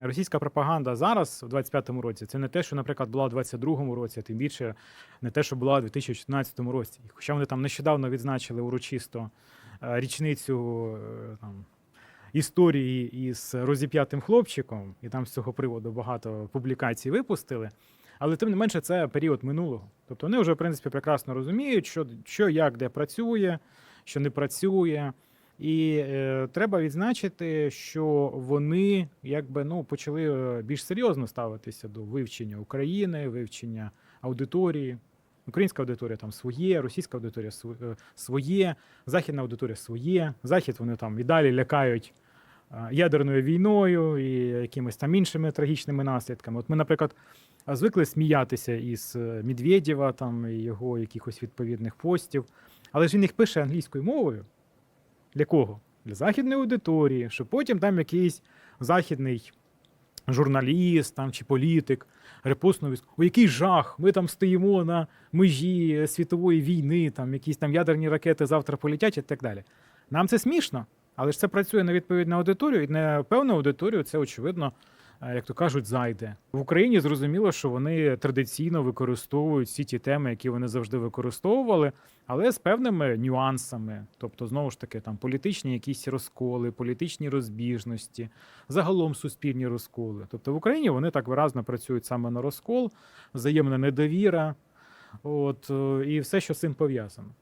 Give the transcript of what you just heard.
Російська пропаганда зараз, у 25-му році, це не те, що, наприклад, була у 22-му році, а тим більше не те, що була у 2014 році. Хоча вони там нещодавно відзначили урочисто е, річницю е, там, історії із розіп'ятим хлопчиком, і там з цього приводу багато публікацій випустили. Але тим не менше, це період минулого. Тобто вони вже, в принципі, прекрасно розуміють, що, що як де працює, що не працює. І е, треба відзначити, що вони якби ну почали е, більш серйозно ставитися до вивчення України, вивчення аудиторії. Українська аудиторія там своє, російська аудиторія е, своє, західна аудиторія своє. Захід вони там і далі лякають е, ядерною війною і якимись там іншими трагічними наслідками. От ми, наприклад, звикли сміятися із Медведєва там і його якихось відповідних постів, але ж він їх пише англійською мовою. Для кого? Для західної аудиторії, щоб потім там якийсь західний журналіст там, чи політик репостнув, у який жах! Ми там стоїмо на межі світової війни, там якісь там ядерні ракети завтра полетять і так далі. Нам це смішно, але ж це працює на відповідну аудиторію, і на певну аудиторію це очевидно, як то кажуть, зайде. В Україні зрозуміло, що вони традиційно використовують всі ті теми, які вони завжди використовували, але з певними нюансами. Тобто, знову ж таки, там політичні якісь розколи, політичні розбіжності, загалом суспільні розколи. Тобто в Україні вони так виразно працюють саме на розкол, взаємна недовіра. От, е, і все, що з цим пов'язано.